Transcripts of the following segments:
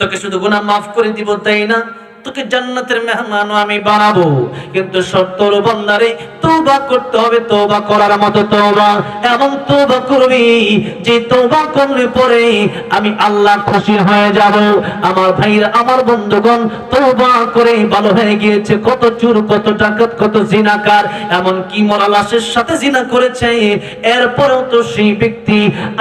তোকে শুধু গুনাহ মাফ করে দিব তাই না। তোকে জান্নাতের মেহমানও আমি বানাবো। কিন্তু বন্দারে বান্দারে তওবা করতে হবে, তওবা করার মতো তওবা। এমন তওবা করবি যে তওবা করলে পরে আমি আল্লাহ খুশি হয়ে যাব। আমার ভাইরা আমার বন্ধুগণ, তওবা করে ভালো হয়ে গিয়েছে। কত চুর, কত ডাকাত, কত জিনাকার, এমন কি মরা লাশের সাথে জিনা করেছে? এরপরেও তো সেই ব্যক্তি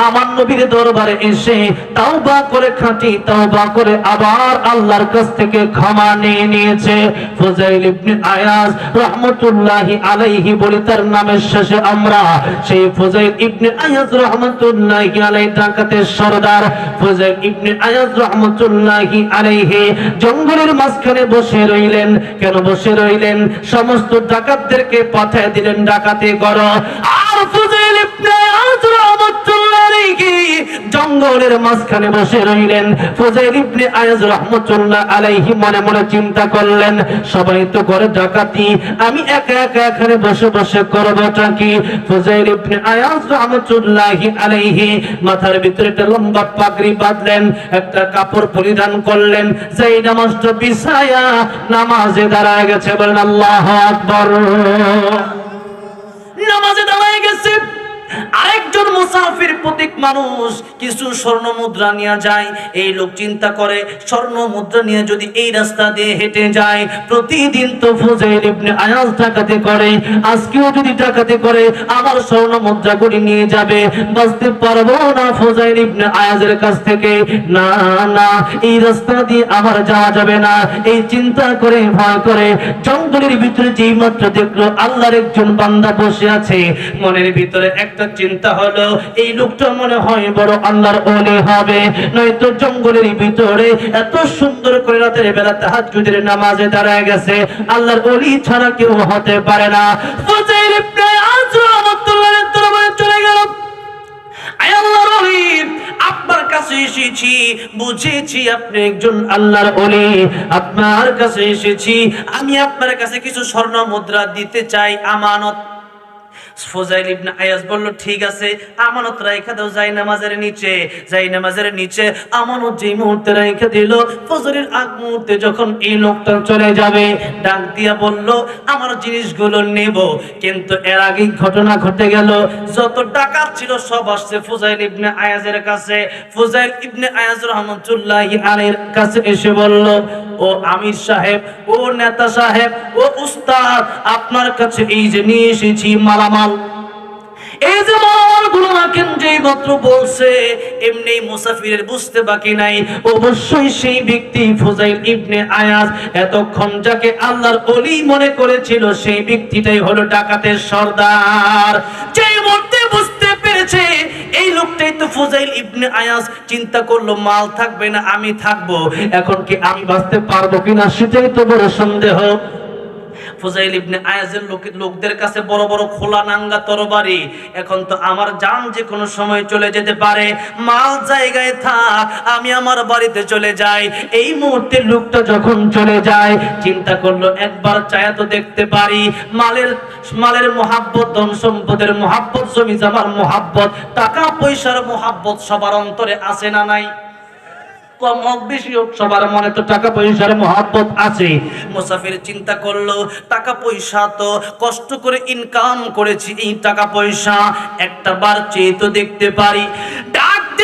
আমার নবীর দরবারে এসে তাওবা করে খাঁটি, তাওবা করে আবার আল্লাহর কাছ থেকে ক্ষমা নিয়ে নিয়েছে। ফুজাইল ইবনে আয়াজ রাহমাতুল্লাহি আলাইহি বলে তার নামের শেষে আমরা সেই ফুজাইল ইবনে আয়াজ রাহমাতুল্লাহি আলাইহি ডাকাতের সরদার ফুজাইল ইবনে আয়াজ রাহমাতুল্লাহি আলাইহি জঙ্গলের মাঝখানে বসে রইলেন। কেন বসে রইলেন? সমস্ত ডাকাতদেরকে পাঠিয়ে দিলেন ডাকাতি করো আর ফুজাইল ইবনে আয়াজ রাহমাতুল্লাহি আলাইহি জঙ্গলের মাঝখানে বসে রইলেন। ফুজাইল ইবনে আয়াজ রাহমাতুল্লাহ আলাইহি মনে মনে চিন্তা করলেন, সবাই তো করে ডাকাতি, আমি একা একা এখানে বসে বসে কি? ইবনে আয়াজ আলাইহি মাথার ভিতরে একটা লম্বা পাগড়ি বাঁধলেন, একটা কাপড় পরিধান করলেন, যেই নামাজটা বিছায়া নামাজে দাঁড়ায় গেছে। বলেন, আল্লাহু আকবার। নামাজে দাঁড়ায় গেছে। আরেকজন মুসাফির প্রতীক মানুষ কিছু স্বর্ণ মুদ্রা নিয়ে যায়। এই লোক চিন্তা করে, স্বর্ণ মুদ্রা নিয়ে যদি এই রাস্তা দিয়ে হেঁটে যায়, প্রতিদিন তো ফুজাইল ইবনে আয়াজ ডাকাতি করে, আজকেও যদি ডাকাতি করে আমার স্বর্ণ মুদ্রাগুলি নিয়ে যাবে। বাঁচতে পারব না ফুজাইল ইবনে আয়াজের কাছ থেকে। না না, এই রাস্তা দিয়ে আমার যাওয়া যাবে না। এই চিন্তা করে, ভয় করে, জঙ্গলের ভিতরে যেই মাত্র দেখল আল্লাহর একজন বান্দা বসে আছে, মনের ভিতরে একটা চিন্তা হলো, এই লোকটা মনে হয় বড় আল্লাহর ওলি হবে। নয়তো জঙ্গলের ভিতরে এত সুন্দর করে রাতের বেলা তাহাজ্জুদের নামাজে দাঁড়ায় গেছে। আল্লাহর ওলি ছাড়া কেউ হতে পারে না। বুঝেছি আপনি একজন ওলি। আপনার কাছে এসেছি, আমি আপনার কাছে কিছু স্বর্ণ মুদ্রা দিতে চাই, আমানত ফজাইল ইবনে আয়াজ বলল, ঠিক আছে, আমানত রাইখা দাও যাই নামাজের নিচে। যাই নামাজের নিচে আমানত যেই মুহূর্তে রাইখা দিল, ফজরের আগ মুহূর্তে যখন এই লোকটা চলে যাবে, ডাক দিয়া বলল, আমার জিনিসগুলো নেব। কিন্তু এর আগেই ঘটনা ঘটে গেল, যত ডাকাত ছিল সব আসছে ফুজাইল ইবনে আয়াজের কাছে। ফুজাইল ইবনে আয়াজ রহমতুল্লাহি আলাইহির কাছে এসে বলল, ও আমির সাহেব, ও নেতা সাহেব, ও উস্তাদ, আপনার কাছে এই যে নিয়ে এসেছি মালামাল এই যে মালামালগুলো রাখেন যেই মাত্র বলছে, এমনি মুসাফিরের বুঝতে বাকি নাই। অবশ্যই সেই ব্যক্তি ফুজাইল ইবনে আয়াজ এতক্ষণ যাকে আল্লাহর অলি মনে করেছিল, সেই ব্যক্তিটাই হলো ডাকাতের সর্দার। যেই মুহূর্তে বুঝতে পেরেছে, এই লোকটাই তো ফুজাইল ইবনে আয়াজ। চিন্তা করল, মাল থাকবে না, আমি থাকব। এখন কি আমি বাঁচতে পারব কিনা সেটাই তো বড় সন্দেহ। ফুজাইল ইবনে আয়াজের লোক লোকদের কাছে বড় বড় খোলা নাঙ্গা তরবারি। এখন তো আমার জান যে কোনো সময় চলে যেতে পারে। মাল জায়গায় থাক, আমি আমার বাড়িতে চলে যাই। এই মুহূর্তে লোকটা যখন চলে যায়, চিন্তা করল, একবার চায়া তো দেখতে পারি। মালের মালের মোহাব্বত, ধন সম্পদের মোহাব্বত জমি জামার মোহাব্বত টাকা পয়সার মোহাব্বত সবার অন্তরে আছে না নাই? কম হোক বেশি হোক, সবার মনে তো টাকা পয়সার মহাব্বত আছে। মুসাফির চিন্তা করল, টাকা পয়সা তো কষ্ট করে ইনকাম করেছি, এই টাকা পয়সা একটা বার চেয়ে তো দেখতে পারি।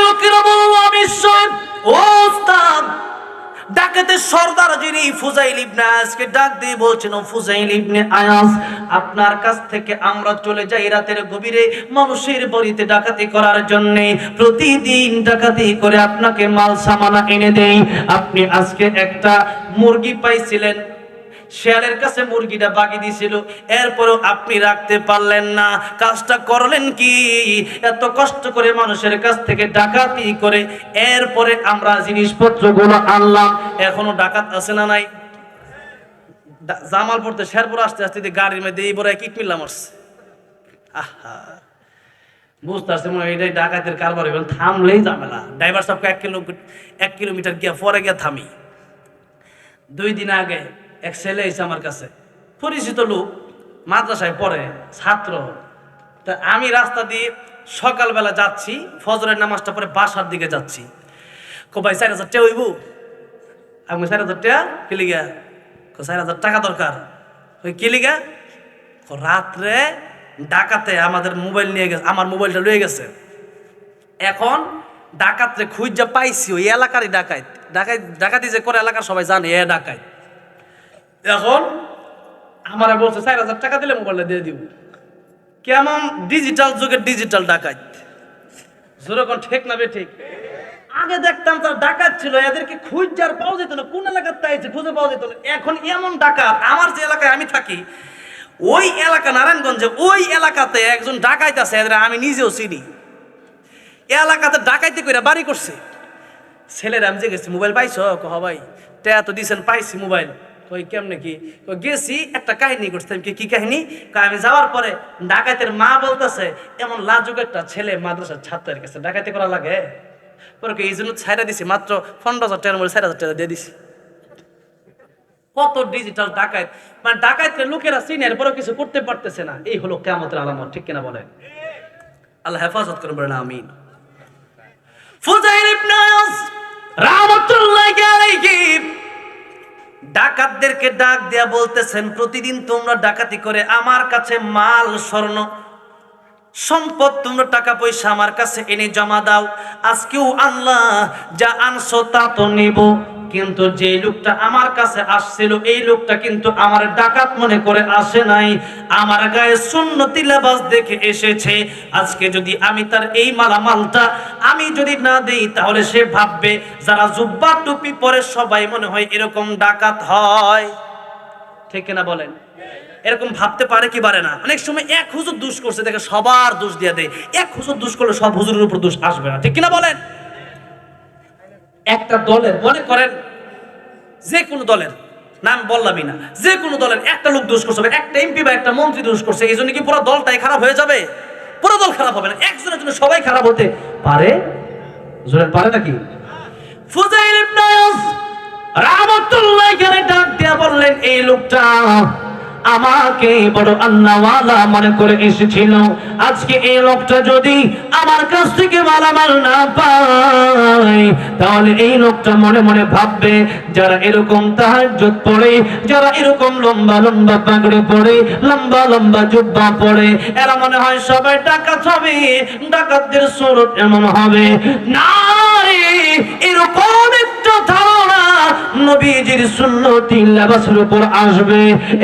লোকেরা সর্দার ডাক দিয়ে বলছেন ফুজাইল ইবনে আপনার কাছ থেকে আমরা চলে যাই রাতের গভীরে মানুষের বাড়িতে ডাকাতি করার জন্য। প্রতিদিন ডাকাতি করে আপনাকে মাল সামানা এনে দেই। আপনি আজকে একটা মুরগি পাইছিলেন শেয়ালের কাছে মুরগিটা বাকি দিয়েছিল। এরপরেও আপনি রাখতে পারলেন না। কাজটা করলেন কি? এত কষ্ট করে মানুষের কাছ থেকে ডাকাতি করে এরপরে আমরা জিনিসপত্রগুলো আনলাম। এখনও ডাকাত আছে না নাই? জামাল পড়তে, শেরপুর আসতে আসতে গাড়ির মধ্যে এই বড় কিট মিল্লা মারছে আহা। বুঝতে পারছি মনে এটাই ডাকাতের কারবার এবং থামলেই ঝামেলা। ড্রাইভার সাহেবকে এক কিলো এক কিলোমিটার গিয়া পরে গিয়া থামি। দুই দিন আগে এক ছেলে এসে আমার কাছে। পরিচিত লোক, মাদ্রাসায় পড়ে, ছাত্র। তা আমি রাস্তা দিয়ে সকালবেলা যাচ্ছি, ফজরের নামাজটা পরে বাসার দিকে যাচ্ছি। কো ভাই, চার হাজার টাকা হইব? আমি চার হাজার টাকা? কি লিগা? কো, চার হাজার টাকা দরকার। ওই কি লিগা? কো, রাত্রে ডাকাতে আমাদের মোবাইল নিয়ে গেছে, আমার মোবাইলটা লয়ে গেছে। এখন ডাকাতরে খুঁজা পাইছি, ওই এলাকারই ডাকাত ডাকাত ডাকাতি যে করে এলাকার সবাই জানে, এ ডাকাত এখন আমারে বলছে, চার হাজার টাকা দিলে মোবাইলটা দিয়ে দিব। কেমন ডিজিটাল যুগের ডিজিটাল ডাকাত? যেরকম ঠিক না ঠিক? আগে দেখতাম তার ডাকাত ছিল, এদেরকে খুঁজার পাওয়া যেত না। কোন এলাকার তাইছে খুঁজে পাওয়া যেত না। এখন এমন ডাকাত, আমার যে এলাকায় আমি থাকি, ওই এলাকা নারায়ণগঞ্জে, ওই এলাকাতে একজন ডাকাইত আছে, এদের আমি নিজেও চিনি। এলাকাতে ডাকাইতে করে বাড়ি করছে। ছেলেরা আমি যে গেছি মোবাইল পাইছো? কহ, ভাই, তে তো দিছেন, পাইছি মোবাইল। কই কেমনে কি? গেছি, একটা কাহিনী করছে। কি কি কাহিনী? আমি যাওয়ার পরে ডাকাতের মা বলতেছে, এমন লাজুক একটা ছেলে মাদ্রাসার ছাত্রের কাছে ডাকাতি করা লাগে? পরে এই জন্য ছাইরা দিছি, মাত্র পনেরো হাজার টাকার মধ্যে চার হাজার টাকা দিয়ে দিছি। কত ডিজিটাল ডাকাত মানে ডাকাতকে লোকেরা চিনের পরেও কিছু করতে পারতেছে না। এই হলো কেমতের আলামত, ঠিক কিনা বলেন? আল্লাহ হেফাজত করুন, বলেন আমিন। ফুজাইল ইবনে আয়াস রাহমাতুল্লাহি আলাইহি ডাকাতদেরকে ডাক দেয়া বলতেছেন, প্রতিদিন তোমরা ডাকাতি করে আমার কাছে মাল, স্বর্ণ, সম্পদ, তোমরা টাকা পয়সা আমার কাছে এনে জমা দাও। আজকেও আল্লাহ যা আনছো তা তো নিব। কিন্তু যে লোকটা আমার কাছে আসছিল, এই লোকটা কিন্তু আমার ডাকাত মনে করে আসে নাই। আমার গায়ে সুন্নতি লেবাস দেখে এসেছে। আজকে যদি আমি তার এই মালামালটা আমি যদি না দেই, তাহলে সে ভাববে, যারা জুব্বা টুপি পরে সবাই মনে হয় এরকম ডাকাত হয়। ঠিক কিনা বলেন? এরকম ভাবতে পারে কি পারে না? অনেক সময় এক হুজুর দোষ করছে, দেখে সবার দোষ দিয়ে দেয়। এক হুজুর দোষ করলে সব হুজুরের উপর দোষ আসবে না। ঠিক কিনা বলেন? একটা দলের, মনে করেন যে কোনো দলের, নাম বললামই না, যে কোনো দলের একটা লোক দোষ করছে একটা এমপি বা একটা মন্ত্রী দোষ করছে, এই জন্য কি পুরো দলটাই খারাপ হয়ে যাবে? পুরো দল খারাপ হবে না, একজনের জন্য সবাই খারাপ হতে পারে? পারে নাকি? ফুজাইল ইবনে আয়াস রাহমাতুল্লাহ ডাক দিয়া বললেন, এই লোকটা আমাকে বড় আল্লাহওয়ালা মনে করে এসেছিল। আজকে এই লোকটা যদি আমার কাছ থেকে মালামাল না পায়, তাহলে এই লোকটা মনে মনে ভাববে, যারা এরকম তাহাজ্জুদ পড়ে, যারা এরকম লম্বা লম্বা পাগড়ি পড়ে, লম্বা লম্বা জুব্বা পড়ে, এরা মনে হয় সবাই ডাকাত হবে, ডাকাতদের স্বরূপ এমন হবে। না নবীজির সুন্নতি লেবাসের উপর আসবে।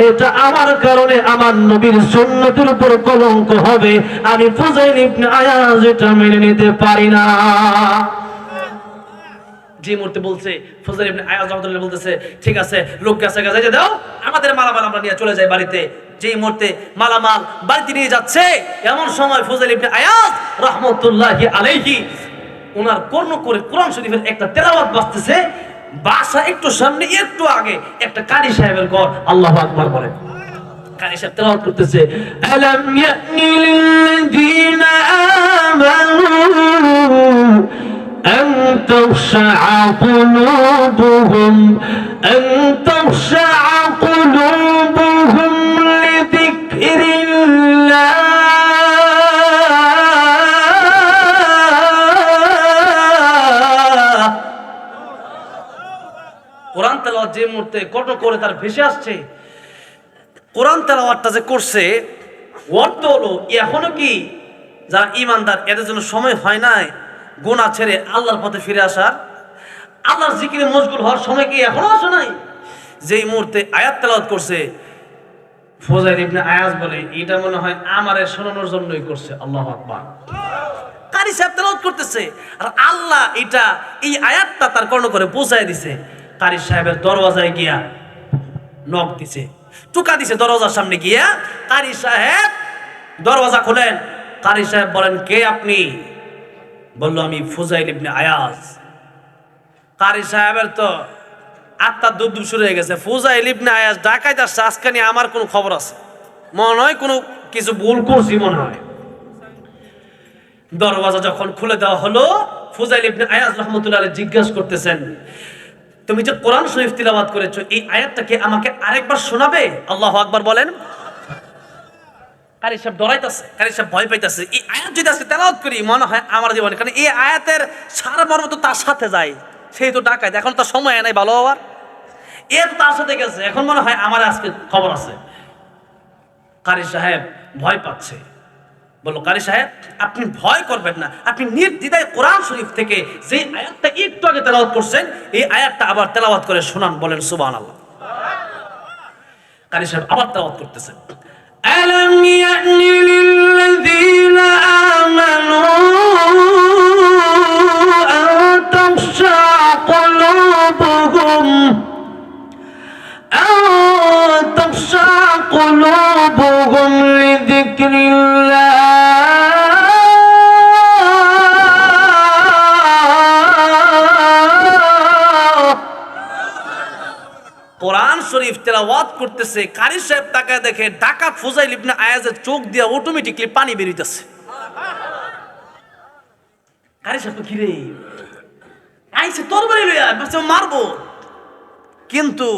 এটা আমার কারণে আমার নবীর সুন্নতির উপর কলঙ্ক হবে। আমি ফুজাইল ইবনে আয়াজ এটা মেনে নিতে পারি না। যে মুহূর্তে বলছে ফজল ইবনে আয়াজ রাহমাতুল্লাহ বলতেছে, ঠিক আছে, লোক কাছে কাছে যে দাও, আমাদের মালামাল আমরা নিয়ে চলে যাই বাড়িতে। যেই মুহূর্তে মালামাল বাড়িতে নিয়ে যাচ্ছে, এমন সময় ফজল ইবনে আয়াজ রাহমাতুল্লাহি আলাইহি ওনার কর্ণ করে কোরআন শরীফের একটা তেলাওয়াত বাজতেছে বাসা একটু সামনে একটু আগে একটা কারি সাহেবের ঘর আল্লাহু আকবার বলে কারি সাহেব তেলাওয়াত করতেছে আলাম ইয়ানি লিল্লাযীনা আমানু أن تخشع قلوبهم أن تخشع قلوبهم কোরআন তেলাওয়াত যে মুহূর্তে কত করে তার ভেসে আসছে, কোরআন তেলাওয়াতটা যে করছে, অর্থ হলো এখনও কি যারা ইমানদার এদের জন্য সময় হয় নাই গোনা ছেড়ে আল্লাহর পথে ফিরে আসার? আল্লাহর জিকিরে মশগুল হওয়ার সময় কি এখনও আসে নাই? যেই মুহূর্তে আয়াত তেলাওয়াত করছে ফোজাইর ইবনে আয়াজ বলে, এটা মনে হয় আমারে শোনানোর জন্যই করছে। আল্লাহ আকবার। কারি সাহেব তেলাওয়াত করতেছে, আর আল্লাহ এটা এই আয়াতটা তার কর্ণ করে পৌঁছায় দিছে। কারি সাহেবের দরওয়াজায় গিয়া নখ দিছে, টুকা দিছে দরওয়াজার সামনে গিয়া কারি সাহেব, দরওয়াজা খোলেন। কারি সাহেব বলেন, কে আপনি? বলল, আমি ফুজাইল ইবনে আয়াজ। কারি সাহেবের তো আত্মার দুধ দুধ শুরু হয়ে গেছে। ফুজাইল ইবনে আয়াজ, ডাকাইতে আসছে, আজকে নিয়ে আমার কোনো খবর আছে? মনে হয় কোনো কিছু ভুল করছি, মনে হয়। দরওয়াজা যখন খুলে দেওয়া হলো, ফুজাইল ইবনে আয়াজ রহমতুল্লাহ জিজ্ঞাসা করতেছেন তুমি যে কোরআন শরীফ তিলাওয়াত করেছ, এই আয়াতটাকে আমাকে আরেকবার শোনাবে? আল্লাহ আকবার বলেন। কারি সাহেব ডরাইতেছে, কারি সাহেব ভয় পাইতেছে। এই আয়াত যদি আজকে তেলাওয়াত করি, মনে হয় আমার জীবনে, কারণ এই আয়াতের সারা মর্ম তো তার সাথে যায়, সেই তো ডাকায়। এখন তো সময় নাই, ভালো হওয়ার। এ তো তার সাথে গেছে, এখন মনে হয় আমার আজকে খবর আছে। কারি সাহেব ভয় পাচ্ছে। বললো কারি সাহেব আপনি ভয় করবেন না আপনি নির্দ্বিধায় কোরআন শরীফ থেকে যে আয়াতটা একটু আগে তেলাওয়াত করছেন এই আয়াতটা আবার তেলাওয়াত করে শোনান বলেন সুবহানাল্লাহ কারি সাহেব আবার তেলাওয়াত করতেছেন ألم يأن للذين آمنوا أن تخشع قلوبهم أن تخشع قلوبهم لذكر الله কোরআন শরীফ তেলাওয়াত করতেছে, কারি সাহেব তাকায় দেখে ডাকাত ফুজাইল ইবনে আয়াজের চোখ দিয়ে অটোমেটিকলি পানি বেরিতেছে কারি সাহেব কি রে? আইছে লইয়া মারবো। কিন্তু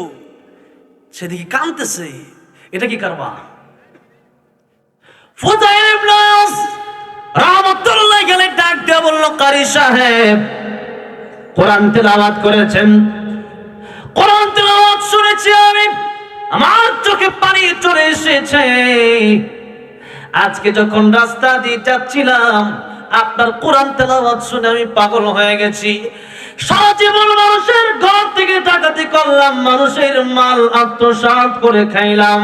সেদিকে কানতেছে, এটা কি কারবা? ফুজাইল ইবনে আয়াজ গেলে ডাক দিয়ে বলল, কারি সাহেব, কোরআন তেলাওয়াত করেছেন? শুনেছি আমি, আমার চোখে পানি চলে এসেছে। আজকে যখন রাস্তা দিয়ে যাচ্ছিলাম, আপনার কোরআন তেলাওয়াত শুনে আমি পাগল হয়ে গেছি। সারা জীবন মানুষের ঘর থেকে ডাকাতি করলাম, মানুষের মাল আত্মসাৎ করে খাইলাম।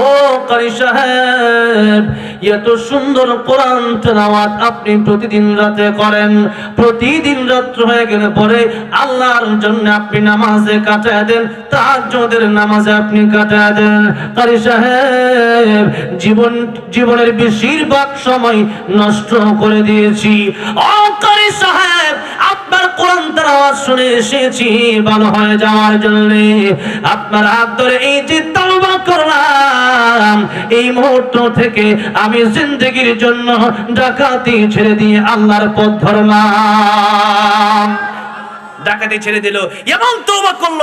ও কারি সাহেব এত সুন্দর কোরআন তেলাওয়াত আপনি প্রতিদিন রাতে করেন। প্রতিদিন রাত্র হয়ে গেলে পরে আল্লাহর জন্য আপনি নামাজে কাটায় দেন তাহাজ্জুদের নামাজে আপনি কাটায় দেন। কারি সাহেব, জীবন, জীবনের বেশিরভাগ সময় নষ্ট করে দিয়েছি। ও কারি সাহেব কোরআন তেলাওয়াত শুনে এসেছি, ভালো হয়ে যাওয়ার জন্য। আপনার হাত ধরে এই যে তওবা করলাম, এই মুহূর্ত থেকে আমি জিন্দগির জন্য ডাকাতি ছেড়ে দিয়ে আল্লাহর পথ ধরলাম। ডাকাতি ছেড়ে দিল, এমন তওবা করল,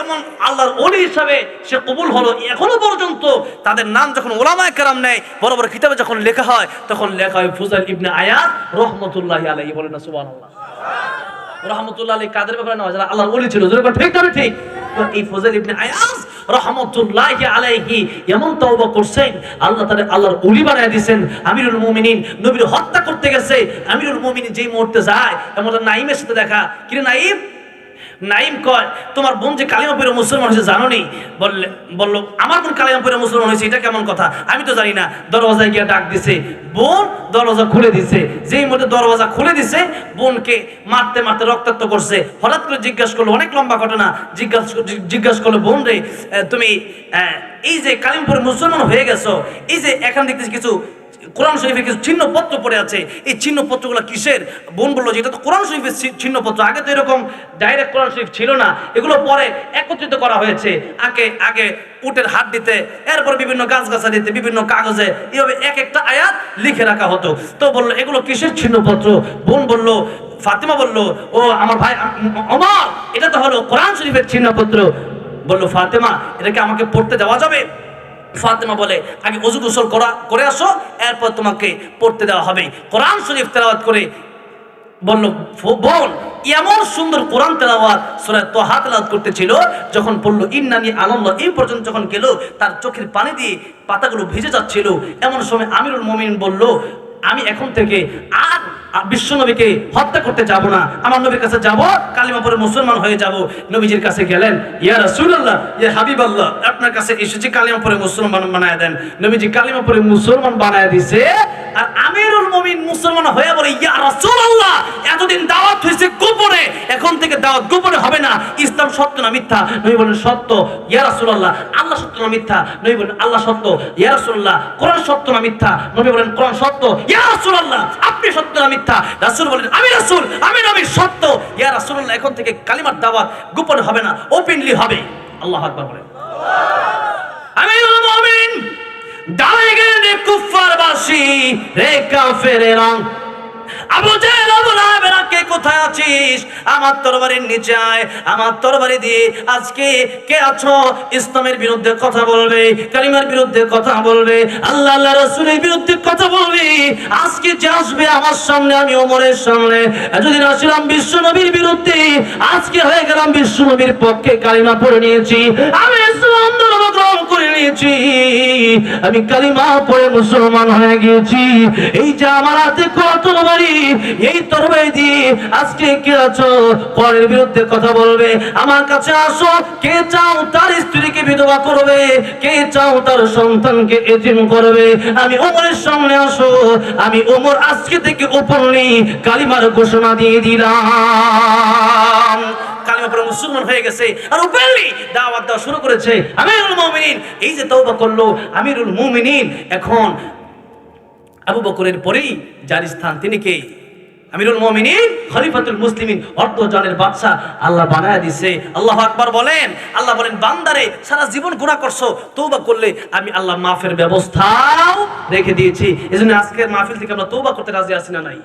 এমন আল্লাহর ওলি হিসাবে সে কবুল হলো এখনও পর্যন্ত। তাদের নাম যখন ওলামায়ে কেরাম নেয়, বড় বড় কিতাবে যখন লেখা হয়, তখন লেখা হয় ফুজাইল ইবনে আয়াত রহমতুল্লাহি আলাইহি বলেন না সুবহানাল্লাহ। রহমতুল্লাহ আলী কাদের ব্যাপারে নেওয়া যারা আল্লাহর ওলি ছিল ঠিক তবে ঠিক? তো এই ফজল ইবনে আয়াস রহমতুল্লাহ আলাইহি এমন তওবা করছেন, আল্লাহ তাআলা আল্লাহর ওলি বানায় দিয়েছেন, আমিরুল মুমিনিন, নবীর হত্যা করতে গেছে, আমিরুল মুমিনিন যেই মুহূর্তে যায়, এমন নাইমের সাথে দেখা। কিরে নাইম নাইম কয়, তোমার বোন যে কালিমা পড়ে মুসলমান হয়েছে জানো নি বললে, বলল, আমার বোন কালিমা পড়ে মুসলমান হয়েছে, এটা কেমন কথা? আমি তো জানি না, দরওয়াজায় গিয়ে ডাক দিছে, বোন দরওয়াজা খুলে দিছে, যেই মধ্যে দরওয়াজা খুলে দিছে, বোনকে মারতে মারতে রক্তাক্ত করছে, হঠাৎ করে জিজ্ঞাসা করল, অনেক লম্বা ঘটনা, জিজ্ঞাসা জিজ্ঞাসা করল, বোন রে তুমি এই যে কালিমপুরে মুসলমান হয়ে গেছো, এই যে এখান দেখতেছি কিছু কোরআন শরীফে কিছু চিহ্নপত্র পড়ে আছে। এই চিহ্নপত্রগুলো কিসের? বোন বলল যে এটা তো কোরআন শরীফের চিহ্নপত্র আগে তো এরকম ডাইরেক্ট কোরআন শরীফ ছিল না। এগুলো পরে একত্রিত করা হয়েছে। আগে আগে উটের হাত দিতে, এরপর বিভিন্ন গাছ দিতে, বিভিন্ন কাগজে এইভাবে এক একটা আয়াত লিখে রাখা হতো। তো বলল, এগুলো কিসের চিহ্নপত্র বোন বলল, ফাতিমা বলল, ও আমার ভাই অমর, এটা তো হলো কোরআন শরীফের চিহ্নপত্র বলল, ফাতেমা, এটাকে আমাকে পড়তে দেওয়া যাবে? ফাতেমা বলে আগে অজু গোসল করা, করে আসো, এরপর তোমাকে পড়তে দেওয়া হবে। কোরআন শরীফ তেলাওয়াত করে বলল বোন, এমন সুন্দর কোরআন তেলাওয়াত সূরা তোহা তেলাওয়াত করতেছিল, যখন পড়ল, ইন্নানি আনন্দ এই পর্যন্ত যখন গেল, তার চোখের পানি দিয়ে পাতাগুলো ভিজে যাচ্ছিল। এমন সময় আমিরুল মমিন বলল, আমি এখন থেকে আর আর বিশ্ব নবীকে হত্যা করতে যাব না। আমার নবীর কাছে যাব, কালিমা পরে মুসলমান হয়ে যাব। নবীজির কাছে গেলেন, ইয়া রাসূলুল্লাহ, ইয়া হাবিবাল্লাহ, আপনার কাছে এসেছি, কালিমা পরে মুসলমান বানায় দেন। নবীজি কালিমা পরে মুসলমান বানায় দিছে, আর আমিরুল মুমিন মুসলমান হয়ে বলে, ইয়া রাসূলুল্লাহ, এতদিন দাওয়াত হয়েছে গোপনে, এখন থেকে দাওয়াত গোপনে হবে না। ইসলাম সত্য না মিথ্যা? নবী বলেন, সত্য, ইয়া রাসূলুল্লাহ, আল্লাহ সত্য না মিথ্যা? নবী বলেন, আল্লাহ সত্য, ইয়া রাসূলুল্লাহ, কোরআন সত্য না মিথ্যা? নবী বলেন, কোরআন সত্য, ইয়া রাসূলুল্লাহ আপনি সত্য না মিথ্যা? রাসুল বলেন, আমি রাসুল, আমি নবী, সত্য। ইয়া রাসুল এখন থেকে কালিমার দাওয়াত গোপন হবে না ওপেনলি হবে। আল্লাহ আকবার বলেন। আমি মুমিন, দাঁড়িয়ে গেলেন রে কুফারবাসী রে কাফেরেরা বিরুদ্ধে, আজকে হয়ে গেলাম বিশ্ব নবীর পক্ষে কালিমা পড়ে নিয়েছি। আমি ইসলাম ধর্ম গ্রহণ করে নিয়েছি। আমি কালিমা পড়ে মুসলমান হয়ে গিয়েছি। এই যে আমার হাতে কত তরবারি এই তরবারি দিয়ে আজকে কে আছো? পরের বিরুদ্ধে কথা বলবে। আমার কাছে আসো, কে চাও তার স্ত্রীকে বিধবা করবে? কে চাও তার সন্তানকে এতিম করবে? আমি ওমরের সামনে আসো, আমি ওমর আজকে থেকে ওপেনলি কালিমার ঘোষণা দিয়ে দিলাম। মুসলমান হয়ে গেছে, আর ওপেনলি দাওয়াত দেওয়া শুরু করেছে। আমিরুল মুমিনিন, এই যে তওবা করল, আমিরুল মুমিনিন, এখন আবু বকরের পরেই যার স্থান তিনি কে? আমিরুল মমিনী খলিফাতুল মুসলিমিন, অর্ধ জনের বাদশাহ। আল্লাহ বানায় দিছে। আল্লাহ আকবার বলেন। আল্লাহ বলেন, বান্দারে, সারা জীবন গুণা করছ তৌবা করলে আমি আল্লাহ মাফের ব্যবস্থাও রেখে দিয়েছি। এজন্য আজকের মাহফিল থেকে আমরা তৌবা করতে রাজি আছি না নাই?